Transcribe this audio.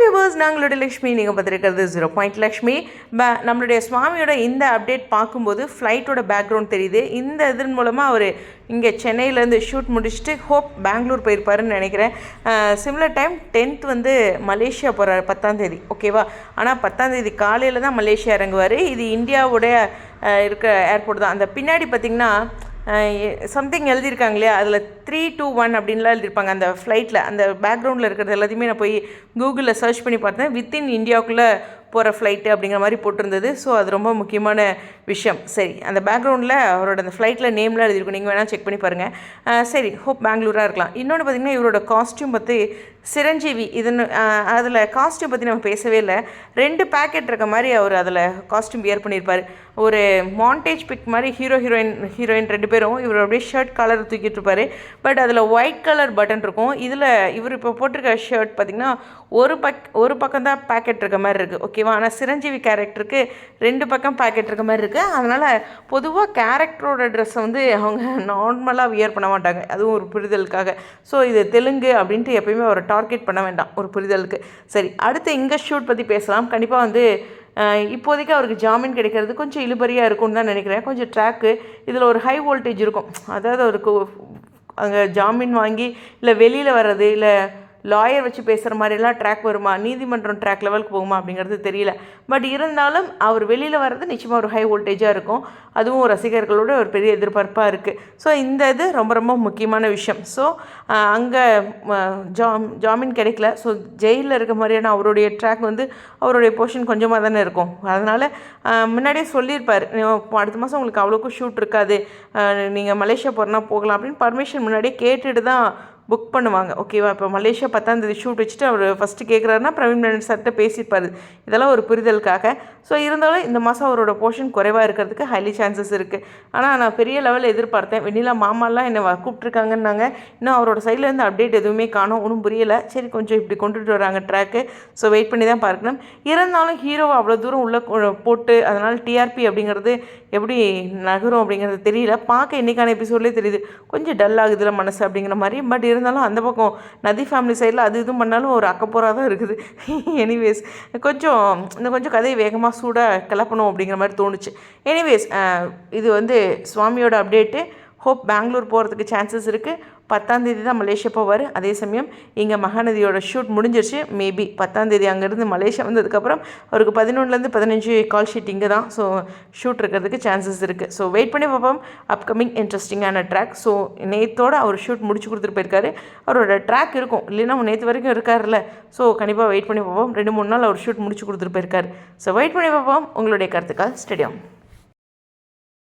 Viewers நாங்களுடைய Lakshmi நீங்கள் பார்த்துருக்கிறது zero point Lakshmi. ப நம்மளுடைய சுவாமியோட இந்த அப்டேட் பார்க்கும்போது ஃப்ளைட்டோட பேக்ரவுண்ட் தெரியுது. இந்த இதன் மூலமாக அவர் இங்கே சென்னையிலேருந்து ஷூட் முடிச்சுட்டு ஹோப் பெங்களூர் போயிருப்பாருன்னு நினைக்கிறேன். சிம்லர் டைம் டென்த் வந்து மலேசியா போகிறார் பத்தாந்தேதி ஓகேவா ஆனால் பத்தாந்தேதி காலையில் தான் மலேசியா இறங்குவார். இது இந்தியாவுடைய இருக்கிற இருக்க ஏர்போர்ட் தான். அந்த பின்னாடி பார்த்திங்கன்னா சம்திங் எழுதியிருக்காங்க இல்லையா? அதில் த்ரீ டூ ஒன் அப்படின்லாம் எழுதியிருப்பாங்க. அந்த ஃப்ளைட்டில் அந்த பேக்ரவுண்டில் இருக்கிறது எல்லாத்தையுமே நான் போய் கூகுளில் சர்ச் பண்ணி பார்த்தேன். வித்தின் இந்தியாவுக்குள்ளே போகிற ஃப்ளைட்டு அப்படிங்கிற மாதிரி போட்டிருந்தது. ஸோ அது ரொம்ப முக்கியமான விஷயம். சரி அந்த பேக்ரவுண்டில் அவரோட அந்த ஃப்ளைட்டில் நேம்லாம் எழுதியிருக்கும். நீங்கள் வேணால் செக் பண்ணி பாருங்கள் சரி ஹோப் பெங்களூராக இருக்கலாம். இன்னொன்று பார்த்திங்கன்னா இவரோட காஸ்டியூம் பற்றி சிரஞ்சீவி இதுன்னு அதில் காஸ்டியூம் பற்றி நம்ம பேசவே இல்லை. ரெண்டு பேக்கெட் இருக்க மாதிரி அவர் அதில் காஸ்டியூம் வியர் பண்ணியிருப்பார். ஒரு மாண்டேஜ் பிக் மாதிரி ஹீரோ ஹீரோயின் ஹீரோயின் ரெண்டு பேரும் இவர் அப்படியே ஷர்ட் கலர் தூக்கிட்டு இருப்பார். பட் அதில் ஒயிட் கலர் பட்டன் இருக்கும். இதில் இவர் இப்போ போட்டிருக்க ஷர்ட் பார்த்திங்கன்னா ஒரு பக் ஒரு பக்கம் தான் பேக்கெட் இருக்க மாதிரி இருக்குது ஓகே ஓகேவா ஆனால் சிரஞ்சீவி கேரக்டருக்கு ரெண்டு பக்கம் பேக்கெட் இருக்க மாதிரி இருக்குது அதனால் பொதுவாக கேரக்டரோட ட்ரெஸ்ஸை வந்து அவங்க நார்மலாக வியர் பண்ண மாட்டாங்க. அதுவும் ஒரு புரிதலுக்காக. ஸோ இது தெலுங்கு அப்படின்ட்டு எப்பயுமே ஒரு டார்கெட் பண்ண வேண்டாம். ஒரு புரிதலுக்கு. சரி அடுத்து இங்கே ஷூட் பற்றி பேசலாம். கண்டிப்பாக வந்து இப்போதைக்கு அவருக்கு ஜாமீன் கிடைக்கிறது கொஞ்சம் இழுபறியாக இருக்கும்னு தான் நினைக்கிறேன். கொஞ்சம் ட்ராக்கு இதில் ஒரு ஹை வோல்டேஜ் இருக்கும். அதாவது அவருக்கு அங்கே ஜாமீன் வாங்கி இல்லை வெளியில் வர்றது இல்லை லாயர் வச்சு பேசுகிற மாதிரிலாம் ட்ராக் வருமா? நீதிமன்றம் ட்ராக் லெவலுக்கு போகுமா அப்படிங்கிறது தெரியல. பட் இருந்தாலும் அவர் வெளியில் வர்றது நிச்சயமாக ஒரு ஹை வோல்டேஜாக இருக்கும். அதுவும் ரசிகர்களோட ஒரு பெரிய எதிர்பார்ப்பாக இருக்குது ஸோ இந்த இது ரொம்ப ரொம்ப முக்கியமான விஷயம். ஸோ அங்கே ஜாம் ஜாமீன் கிடைக்கல. ஸோ ஜெயிலில் இருக்க மாதிரியான அவருடைய ட்ராக் வந்து அவருடைய போர்ஷன் கொஞ்சமாக தானே இருக்கும். அதனால் முன்னாடியே சொல்லியிருப்பார். அடுத்த மாதம் உங்களுக்கு அவ்வளோக்கும் ஷூட் இருக்காது. நீங்கள் மலேசியா போகிறனா போகலாம். அப்படின்னு பர்மிஷன் முன்னாடியே கேட்டுட்டு தான் புக் பண்ணுவாங்க. ஓகேவா இப்போ மலேசியா பத்தாந்தேதி ஷூட் வச்சுட்டு அவர் ஃபஸ்ட்டு கேட்குறாருன்னா பிரவீன் மேனன் சார்கிட்ட பேசியிருப்பார் இதெல்லாம் ஒரு புரிதலுக்காக. ஸோ இருந்தாலும் இந்த மாதம் அவரோட போர்ஷன் குறைவாக இருக்கிறதுக்கு ஹைலி சான்சஸ் இருக்குது ஆனால் நான் பெரிய லெவலில் எதிர்பார்த்தேன். வெண்ணிலா மாமாலாம் என்னை கூப்பிட்ருக்காங்கன்னாங்க இன்னும் அவரோட சைட்லேருந்து அப்டேட் எதுவுமே காணும். ஒன்றும் புரியலை. சரி கொஞ்சம் இப்படி கொண்டுட்டு வராங்க ட்ராக்கு ஸோ வெயிட் பண்ணி தான் பார்க்கணும். இருந்தாலும் ஹீரோவை அவ்வளோ தூரம் உள்ளே போட்டு அதனால் டிஆர்பி அப்படிங்கிறது எப்படி நகரும் அப்படிங்கிறது தெரியல. பார்க்க இன்றைக்கான எபிசோட்லேயே தெரியுது. கொஞ்சம் டல் ஆகுதுல மனசு அப்படிங்கிற மாதிரி. பட் இருந்தாலும் அந்த பக்கம் நதி ஃபேமிலி சைடில் அது இதுவும் பண்ணாலும் ஒரு அக்கப்போராக தான் இருக்குது. எனிவேஸ் கொஞ்சம் இன்னும் கொஞ்சம் கதையை வேகமாக சூடாக கிளப்பணும் அப்படிங்கிற மாதிரி தோணுச்சு. எனிவேஸ் இது வந்து சுவாமியோட அப்டேட்டு ஹோப் பெங்களூர் போகிறதுக்கு சான்சஸ் இருக்குது பத்தாந்தேதி தான் மலேசியா போவார். அதே சமயம் இங்கே மகாநதியோட ஷூட் முடிஞ்சிருச்சு. மேபி பத்தாந்தேதி அங்கேருந்து மலேசியா வந்ததுக்கப்புறம் அவருக்கு பதினொன்றுலேருந்து பதினஞ்சு கால் ஷீட் இங்கே தான். ஸோ ஷூட் இருக்கிறதுக்கு சான்சஸ் இருக்குது ஸோ வெயிட் பண்ணி பார்ப்போம். அப்கமிங் இன்ட்ரெஸ்டிங்கான ட்ராக் ஸோ நேத்தோடு அவர் ஷூட் முடிச்சு கொடுத்துட்டு போயிருக்காரு. அவரோட ட்ராக் இருக்கும். இல்லைன்னா நேற்று வரைக்கும் இருக்காருல்ல. ஸோ கண்டிப்பாக வெயிட் பண்ணி பார்ப்போம். ரெண்டு மூணு நாள் அவர் ஷூட் முடிச்சு கொடுத்துட்டு போயிருக்காரு. ஸோ வெயிட் பண்ணி பார்ப்போம். உங்களுடைய கருத்துக்கள். ஸ்டேடியம்